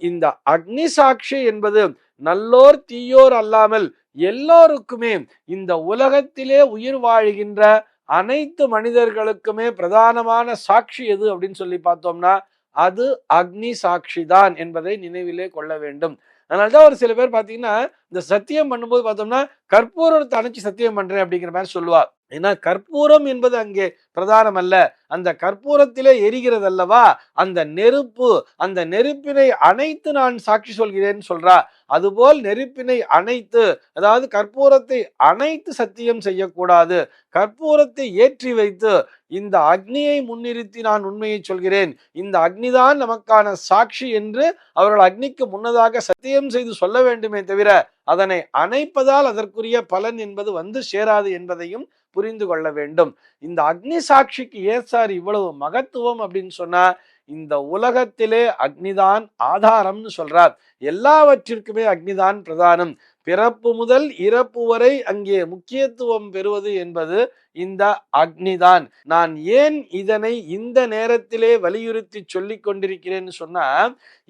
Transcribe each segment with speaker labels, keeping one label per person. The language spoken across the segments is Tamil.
Speaker 1: இந்த அக்னி சாட்சி என்பது நல்லோர் தீயோர் அல்லாமல் எல்லோருக்குமே இந்த உலகத்திலே உயிர் வாழ்கின்ற அனைத்து மனிதர்களுக்குமே பிரதானமான சாட்சி எது அப்படின்னு சொல்லி பார்த்தோம்னா அது அக்னி சாட்சி தான் என்பதை நினைவிலே கொள்ள வேண்டும். அதனாலதான் ஒரு சில பேர் பார்த்தீங்கன்னா இந்த சத்தியம் பண்ணும்போது பார்த்தோம்னா கற்பூரத்தை அணைச்சி சத்தியம் பண்றேன் அப்படிங்கிற மாதிரி சொல்லுவார் ஏன்னா கற்பூரம் என்பது அங்கே பிரதானம் அல்ல அந்த கற்பூரத்திலே எரிகிறது அல்லவா அந்த நெருப்பு அந்த நெருப்பினை அணைத்து நான் சாட்சி சொல்கிறேன் சொல்றா. அதுபோல் நெருப்பினை அணைத்து அதாவது கற்பூரத்தை அணைத்து சத்தியம் செய்யக்கூடாது. கற்பூரத்தை ஏற்றி வைத்து இந்த அக்னியை முன்னிறுத்தி நான் உண்மையை சொல்கிறேன். இந்த அக்னிதான் நமக்கான சாட்சி என்று அவர்கள் அக்னிக்கு முன்னதாக சத்தியம் செய்து சொல்ல வேண்டுமே தவிர அதனை அணைப்பதால் அதற்குரிய பலன் என்பது வந்து சேராது என்பதையும் புரிந்து கொள்ள வேண்டும். இந்த அக்னி சாட்சிக்கு ஏன் சார் இவ்வளவு மகத்துவம் அப்படின்னு சொன்னா இந்த உலகத்திலே அக்னிதான் ஆதாரம்னு சொல்றார். எல்லாவற்றிற்குமே அக்னிதான் பிரதானம். பிறப்பு முதல் இறப்பு வரை அங்கே முக்கியத்துவம் பெறுவது என்பது இந்த அக்னிதான். நான் ஏன் இதனை இந்த நேரத்திலே வலியுறுத்தி சொல்லி கொண்டிருக்கிறேன்னு சொன்னா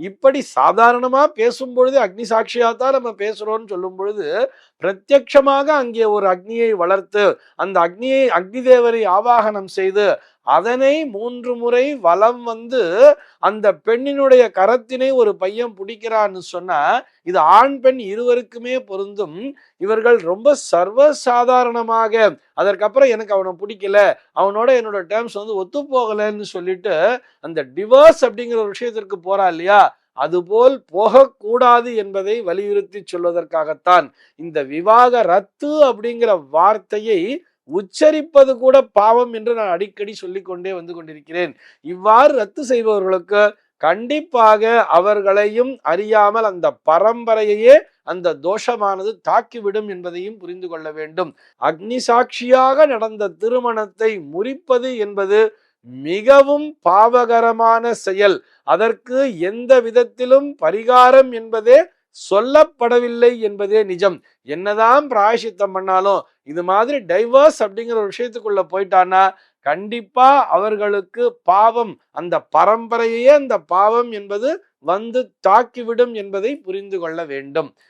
Speaker 1: இப்படி சாதாரணமா பேசும் பொழுது அக்னி சாட்சியா தான் நம்ம பேசுறோம்னு சொல்லும் பொழுது பிரத்யட்சமாக அங்கே ஒரு அக்னியை வளர்த்து அந்த அக்னியை அக்னி தேவரை ஆவாகனம் செய்து அதனை மூன்று முறை வலம் வந்து அந்த பெண்ணினுடைய கரத்தினை ஒரு பையன் பிடிக்கிறான்னு சொன்னா இது ஆண் பெண் இருவருக்குமே பொருந்தும். இவர்கள் ரொம்ப சர்வசாதாரணமாக அதற்கப்புறம் எனக்கு அவனை பிடிக்கல அவனோட என்னோட டேர்ம்ஸ் வந்து ஒத்து போகலைன்னு சொல்லிட்டு அந்த டிவோர்ஸ் அப்படிங்கிற ஒரு விஷயத்திற்கு போறா இல்லையா? அதுபோல் போகக்கூடாது என்பதை வலியுறுத்தி சொல்வதற்காகத்தான் இந்த விவாக ரத்து அப்படிங்கிற வார்த்தையை உச்சரிப்பது கூட பாவம் என்று நான் அடிக்கடி சொல்லிக்கொண்டே வந்து கொண்டிருக்கிறேன். இவ்வாறு ரத்து செய்பவர்களுக்கு கண்டிப்பாக அவர்களையும் அறியாமல் அந்த பரம்பரையையே அந்த தோஷமானது தாக்கிவிடும் என்பதையும் புரிந்து கொள்ள வேண்டும். அக்னி சாட்சியாக நடந்த திருமணத்தை முறிப்பது என்பது மிகவும் பாவகரமான செயல். அதற்கு எந்த விதத்திலும் பரிகாரம் என்பதே சொல்லப்படவில்லை என்பதே நிஜம். என்னதான் பிராயசித்தம் பண்ணாலும் இது மாதிரி டைவர்ஸ் அப்படிங்கிற ஒரு விஷயத்துக்குள்ள போயிட்டான்னா கண்டிப்பா அவர்களுக்கு பாவம் அந்த பரம்பரையே அந்த பாவம் என்பது வந்து தாக்கிவிடும் என்பதை புரிந்து கொள்ள வேண்டும்.